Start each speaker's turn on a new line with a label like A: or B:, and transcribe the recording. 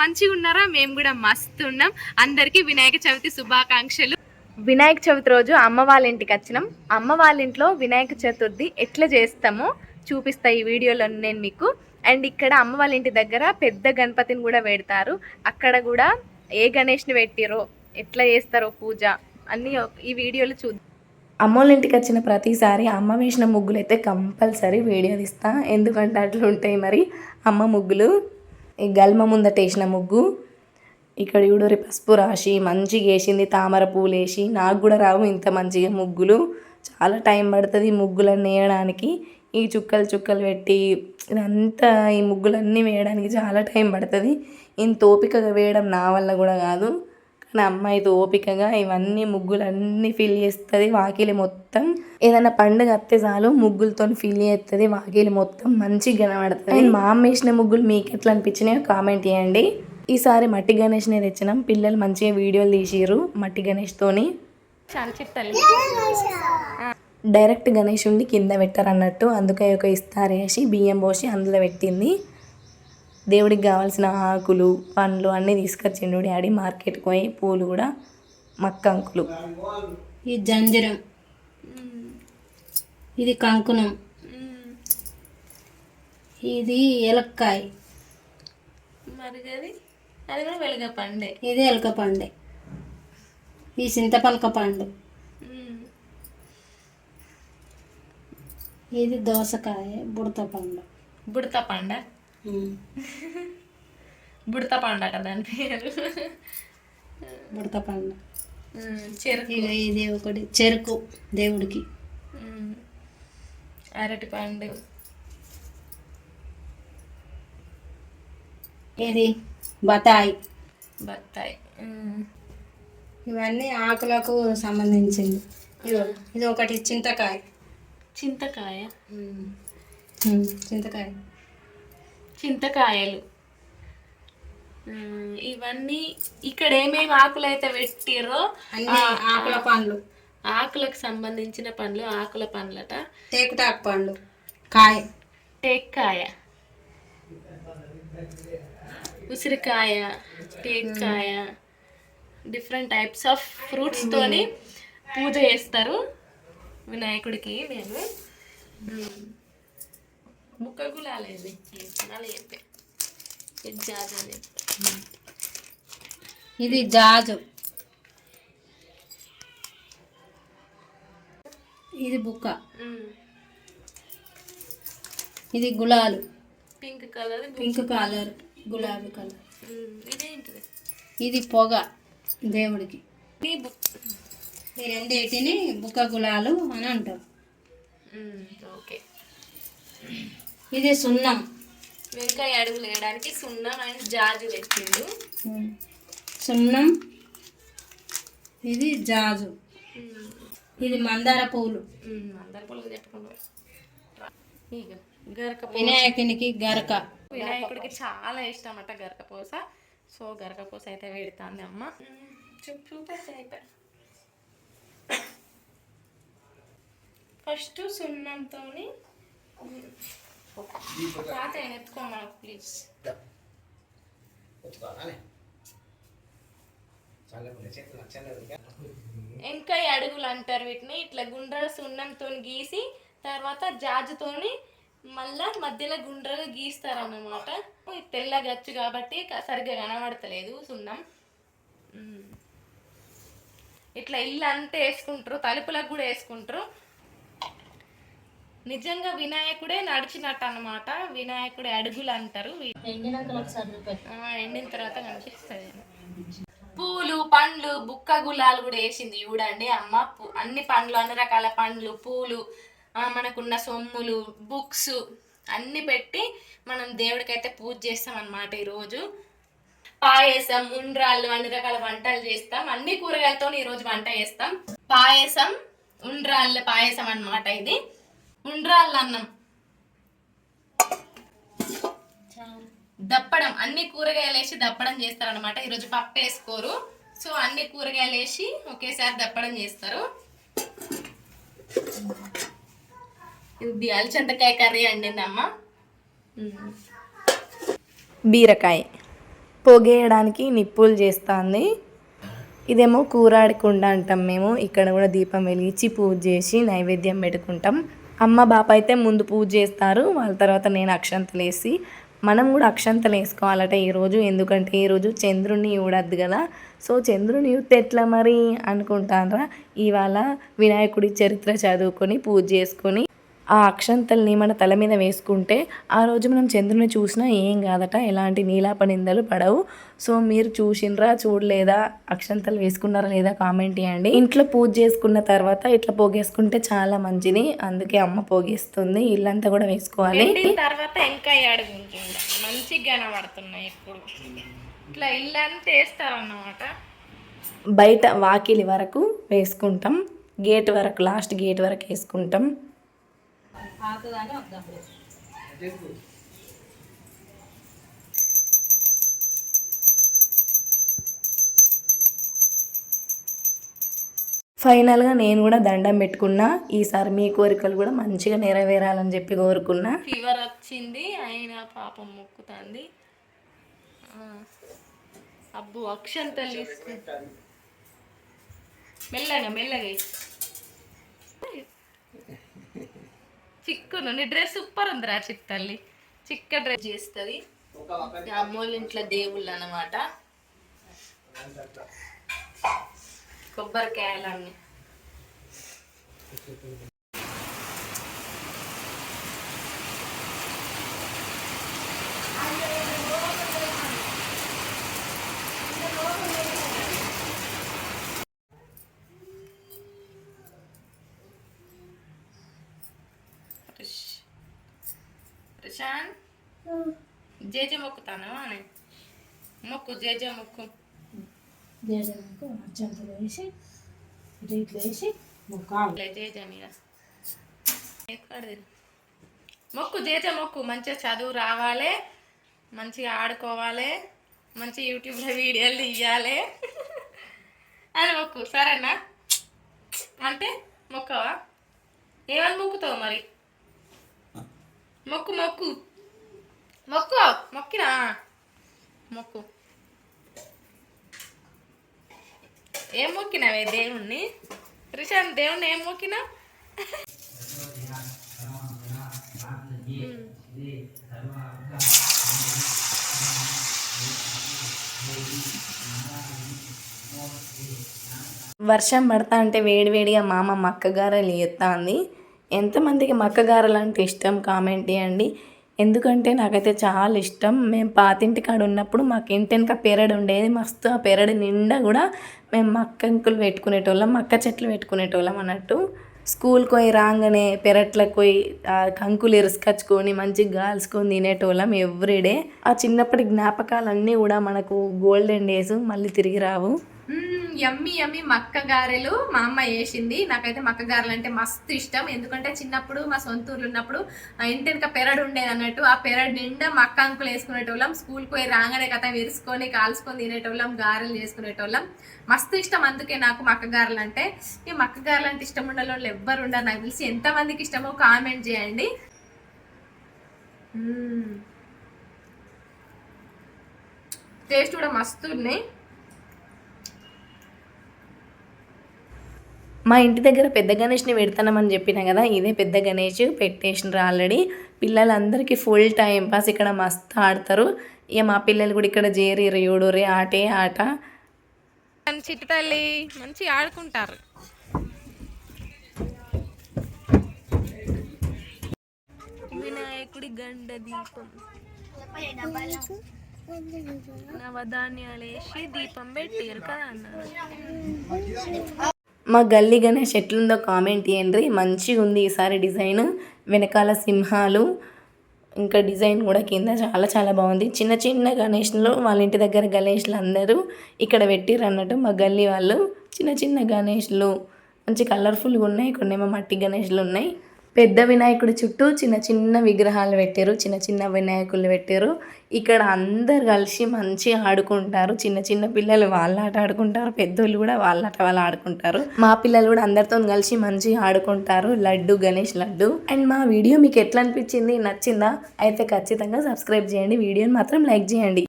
A: మంచిగా ఉన్నారా మేము కూడా మస్తు ఉన్నాం అందరికీ వినాయక చవితి శుభాకాంక్షలు. వినాయక చవితి రోజు అమ్మ వాళ్ళ ఇంటికి వచ్చినాం. అమ్మ వాళ్ళ ఇంట్లో వినాయక చతుర్థి ఎట్లా చేస్తామో చూపిస్తా ఈ వీడియోలో నేను మీకు. అండ్ ఇక్కడ అమ్మ వాళ్ళ ఇంటి దగ్గర పెద్ద గణపతిని కూడా పెడతారు. అక్కడ కూడా ఏ గణేష్ని పెట్టిరో ఎట్లా చేస్తారో పూజ అన్నీ ఈ వీడియోలో చూద్దాం.
B: అమ్మోళ్ళ ఇంటికి వచ్చిన ప్రతిసారి అమ్మ వేసిన ముగ్గులు అయితే కంపల్సరీ వీడియో తీస్తా. ఎందుకంటే అట్లా ఉంటాయి మరి అమ్మ ముగ్గులు. ఈ గల్మ ముందట వేసిన ముగ్గు. ఇక్కడ చూడరి పసుపు రాసి మంచిగా వేసింది తామర పూలు వేసి నాకు కూడా రావు ఇంత మంచిగా ముగ్గులు. చాలా టైం పడుతుంది ఈ ముగ్గులన్నీ వేయడానికి. ఈ చుక్కలు చుక్కలు పెట్టి ఇదంతా ఈ ముగ్గులన్నీ వేయడానికి చాలా టైం పడుతుంది. ఇంత ఓపికగా వేయడం నా వల్ల కూడా కాదు. కానీ అమ్మాయితో ఓపికగా ఇవన్నీ ముగ్గులన్నీ ఫిల్ చేస్తుంది వాకిలి మొత్తం. ఏదైనా పండుగ వస్తే చాలు ముగ్గులతో ఫిల్ చేస్తుంది వాకిలి మొత్తం మంచిగా కనబడుతుంది. మా అమ్మ వేసిన ముగ్గులు మీకు ఎట్లా అనిపించినాయో కామెంట్ చేయండి. ఈసారి మట్టి గణేష్ని తెచ్చినాం. పిల్లలు మంచిగా వీడియోలు తీసిర్రు మట్టి గణేష్తోని. డైరెక్ట్ గణేష్ ఉండి కింద పెట్టారు అన్నట్టు అందుకే ఒక ఇస్తారేసి బియ్యం పోసి అందులో పెట్టింది. దేవుడికి కావాల్సిన ఆకులు పండ్లు అన్నీ తీసుకొచ్చిండు డాడీ మార్కెట్కి పోయి పూలు కూడా మక్కంకులు.
C: ఇది జంజరం. ఇది కంకుణం ఇది ఎలక్కాయ
A: మరి అది అది కూడా వెలుగ పండే
C: ఇది ఎలక పండు ఈ చింతపలక పండు. ఇది దోసకాయ బుడత పండు
A: బుడత పండ బుడత పండ కదా దాని పేరు.
C: బుడత పండు.
A: చెరుకు.
C: ఇక ఇది ఒకటి చెరుకు దేవుడికి.
A: అరటి పండు.
C: ఇది బతాయి
A: బత్తాయి.
C: ఇవన్నీ ఆకులకు సంబంధించింది. ఇది ఒకటి చింతకాయ.
A: చింతకాయ?
C: చింతకాయ.
A: చింతకాయలు. ఇవన్నీ ఇక్కడ ఏమేమి ఆకులు అయితే పెట్టిర్రో
C: అన్ని ఆకుల పండ్లు.
A: ఆకులకు సంబంధించిన పండ్లు ఆకుల పండ్లట.
C: టేకుటాకు పండు కాయ.
A: టేక్కాయ ఉసిరికాయ టేక్కాయ డిఫరెంట్ టైప్స్ ఆఫ్ ఫ్రూట్స్ తోని పూజ చేస్తారు. వినాయకుడికి నేను ముక్క గులాలేదు అలా చెప్పే. ఇది జాజి అని.
C: ఇది జాజు. ఇది బుక్క. ఇది గులాలు.
A: Pink colour
C: pink colour. గులాబీ కలర్.
A: ఇదేంటిది?
C: ఇది పొగ దేవుడికి.
A: ఈ
C: రెండింటిని బుక్క గులాలు అని అంటారు.
A: ఓకే.
C: ఇది సున్నం.
A: వెంకాయ అడుగులు వేయడానికి సున్నం అండ్ జాజు పెట్టిండు.
C: సున్నం. ఇది జాజు. ఇది మందార పూలు
A: అందరు పొలం చెప్పుకుంటారు గరక
C: వినాయకునికి గరక.
A: వినాయకుడికి చాలా ఇష్టం అట గరకపోస సో గరకపోస అయితే పెడతాంది అమ్మ. ఫస్ట్ సున్నంతో పాత ఎత్తుకోమా ప్లీజ్ వెంకాయ అడుగులు అంటారు వీటిని. ఇట్లా గుండ్రగా సున్నంతో గీసి తర్వాత జాజుతోని మళ్ళా మధ్యలో గుండ్రగా గీస్తారు అన్నమాట తెల్ల గచ్చు కాబట్టి సరిగ్గా కనబడతలేదు సున్నం. ఇట్లా ఇల్లు అంతా వేసుకుంటారు తలుపులకు కూడా వేసుకుంటారు. నిజంగా వినాయకుడే నడిచినట్టు అన్నమాట వినాయకుడి అడుగులు అంటారు ఎండిన తర్వాత కనిపిస్తుంది. పూలు పండ్లు బుక్క గులాలు కూడా వేసింది చూడండి అమ్మ. పు- అన్ని పండ్లు అన్ని రకాల పండ్లు పూలు మనకున్న సొమ్ములు బుక్స్ అన్ని పెట్టి మనం దేవుడికైతే పూజ చేస్తాం అన్నమాట ఈరోజు. పాయసం ఉండ్రాళ్ళు అన్ని రకాల వంటలు చేస్తాం. అన్ని కూరగాయలతో ఈరోజు వంట చేస్తాం. పాయసం ఉండ్రాళ్ళ పాయసం అన్నమాట ఇది. ఉండ్రాళ్ళ అన్నం దప్పడం అన్ని కూరగాయలు వేసి దప్పడం చేస్తారనమాట ఈరోజు పప్పు వేసుకోరు. సో అన్ని కూరగాయలు వేసి ఒకేసారి దప్పడం చేస్తారు. ఇది అలచంతకాయ కర్రీ అండిందమ్మ.
B: బీరకాయ. పొగేయడానికి నిప్పులు చేస్తుంది. ఇదేమో కూరాడి కుండ అంటాం మేము. ఇక్కడ కూడా దీపం వెలిగించి పూజ చేసి నైవేద్యం పెట్టుకుంటాం. అమ్మ బాప అయితే ముందు పూజ చేస్తారు వాళ్ళ తర్వాత నేను అక్షంతలు వేసి మనం కూడా అక్షంతలు వేసుకోవాలట ఈరోజు ఎందుకంటే ఈరోజు చంద్రుని చూడద్దు కదా. సో చంద్రుని చూస్తే ఎట్లా మరి అనుకుంటారా ఇవాళ వినాయకుడి చరిత్ర చదువుకొని పూజ చేసుకొని ఆ అక్షంతల్ని మన తల మీద వేసుకుంటే ఆ రోజు మనం చంద్రుని చూసినా ఏం కాదట? ఎలాంటి నీలాప నిందలు పడవు. సో మీరు చూసిండ్రా చూడలేదా? అక్షంతలు వేసుకున్నారా లేదా కామెంట్ చేయండి. ఇంట్లో పూజ చేసుకున్న తర్వాత ఇట్లా పోగేసుకుంటే చాలా మంచిది. అందుకే అమ్మ పోగేస్తుంది. ఇల్లంతా కూడా వేసుకోవాలి.
A: తర్వాత ఇంకా మంచిగా కనబడుతున్నాయి ఇప్పుడు ఇట్లా ఇల్లంతా వేస్తారన్నమాట.
B: బయట వాకిలి వరకు వేసుకుంటాం. గేట్ వరకు లాస్ట్ గేట్ వరకు వేసుకుంటాం. ఫైనల్గా నేను కూడా దండం పెట్టుకున్నా. ఈసారి మీ కోరికలు కూడా మంచిగా నెరవేరాలని చెప్పి కోరుకున్నా.
A: ఫీవర్ వచ్చింది అయినా పాపం మొక్కుతుంది. అబ్బు అక్షంతలు మెల్లగా మెల్లగా చిక్కును నీ డ్రెస్ సూపర్ ఉందిరా చిత్తల్లి చిక్క డ్రెస్ చేస్తుంది. అమ్మోళ్ళ ఇంట్లో దేవుళ్ళు అన్నమాట. కొబ్బరికాయలన్నీ. ప్రశ్- ప్రశాంత్? జేజ మొక్కుతాను అని. మొక్కు జేజ మొక్కు
C: జేజమ్మకు అక్షంతలు వేసి ఇట్లా వేసి ముక్కాలు.
A: జేజ మీద. మొక్కు జేజ మొక్కు. మంచిగా చదువు రావాలి మంచిగా ఆడుకోవాలి మంచి యూట్యూబ్లో వీడియోలు తీయాలి. అని మొక్కు. సరేనా? అంటే మొక్కవా? ఏమని మొక్కుతావు మరి? మొక్కు మొక్కు. మొక్కు. మొక్కినా? మొక్కు. ఏం మొక్కినావే దేవుణ్ణి? రిషాన్ దేవుణ్ణి ఏం మొక్కినా
B: వర్షం పడతా అంటే వేడివేడిగా మా అమ్మ మక్కగారలు ఎత్తాంది ఎంతమందికి మక్కగారలు అంటే ఇష్టం? కామెంట్ చేయండి. ఎందుకంటే నాకైతే చాలా ఇష్టం. మేము పాతింటి కాడ ఉన్నప్పుడు మాకు ఇంటి వెనక పెరడు ఉండేది. మస్తు ఆ పెరడు నిండా కూడా మేము మక్కంకులు పెట్టుకునేటోళ్ళం మక్క చెట్లు పెట్టుకునేటోళ్ళం అన్నట్టు. స్కూల్కి పోయి రాగానే పెరట్లకు పోయి కంకులు ఇరుసుకొచ్చుకొని మంచిగా గాల్చుకొని తినేటోళ్ళం ఎవ్రీడే ఆ చిన్నప్పటి జ్ఞాపకాలన్నీ కూడా మనకు గోల్డెన్ డేస్ మళ్ళీ తిరిగి రావు.
A: యమ్మి యమ్మి మక్క గారెలు మా అమ్మ వేసింది నాకైతే మక్క గారెలు అంటే మస్తు ఇష్టం. ఎందుకంటే చిన్నప్పుడు మా సొంత ఊర్లో ఉన్నప్పుడు ఇంటి వెనక పెరడు ఉండేది అన్నట్టు ఆ పెరడు నిండా మక్క అంకులు వేసుకునేటోళ్ళం. స్కూల్కి పోయి రాగానే కథ విరుచుకొని కాల్చుకొని తినేటోళ్ళం గారెలు చేసుకునేటోళ్ళం. మస్తు ఇష్టం అందుకే నాకు మక్క గారెలు అంటే ఈ మక్క గారెలు అంటే ఇష్టం ఉండే వాళ్ళు ఎవ్వరు ఉండరు. నాకు తెలిసి ఎంతమందికి ఇష్టమో కామెంట్ చేయండి. టేస్ట్ కూడా మస్తు ఉన్నాయి.
B: మా ఇంటి దగ్గర పెద్ద గణేష్ని పెడతానమని చెప్పిన కదా ఇదే పెద్ద గణేష్ పెట్టేసినారు ఆల్రెడీ పిల్లలందరికీ ఫుల్ టైం పాస్ ఇక్కడ మస్తు ఆడతారు. ఇక మా పిల్లలు కూడా ఇక్కడ చేరి యూడోరే ఆటే ఆట.
A: చిట్టు తల్లి మంచిగా ఆడుకుంటారు. వినాయకుడి గండ దీపం. నవధాన్యాలు వేసి దీపం పెట్టారు కదా అన్న
B: మా గల్లీ గణేష్ ఎట్లుందో కామెంట్ చేయండి మంచిగా ఉంది ఈసారి డిజైన్. వెనకాల సింహాలు. ఇంకా డిజైన్ కూడా కింద చాలా చాలా బాగుంది. చిన్న చిన్న గణేష్లు వాళ్ళ ఇంటి దగ్గర గణేష్లు అందరూ ఇక్కడ పెట్టిర్రు అన్నట్టు మా గల్లీ వాళ్ళు చిన్న చిన్న గణేష్లు. మంచి కలర్ఫుల్గా ఉన్నాయి. కొన్నేమో మట్టి గణేష్లు ఉన్నాయి. పెద్ద వినాయకుడి చుట్టూ చిన్న చిన్న విగ్రహాలు పెట్టారు చిన్న చిన్న వినాయకులు పెట్టారు. ఇక్కడ అందరు కలిసి మంచిగా ఆడుకుంటారు. చిన్న చిన్న పిల్లలు వాళ్ళ ఆట ఆడుకుంటారు పెద్దోళ్ళు కూడా వాళ్ళ ఆట వాళ్ళు ఆడుకుంటారు. మా పిల్లలు కూడా అందరితో కలిసి మంచిగా ఆడుకుంటారు. లడ్డు గణేష్ లడ్డు. అండ్ మా వీడియో మీకు ఎట్లా అనిపించింది నచ్చిందా? అయితే ఖచ్చితంగా సబ్స్క్రైబ్ చేయండి. వీడియోని మాత్రం లైక్ చేయండి.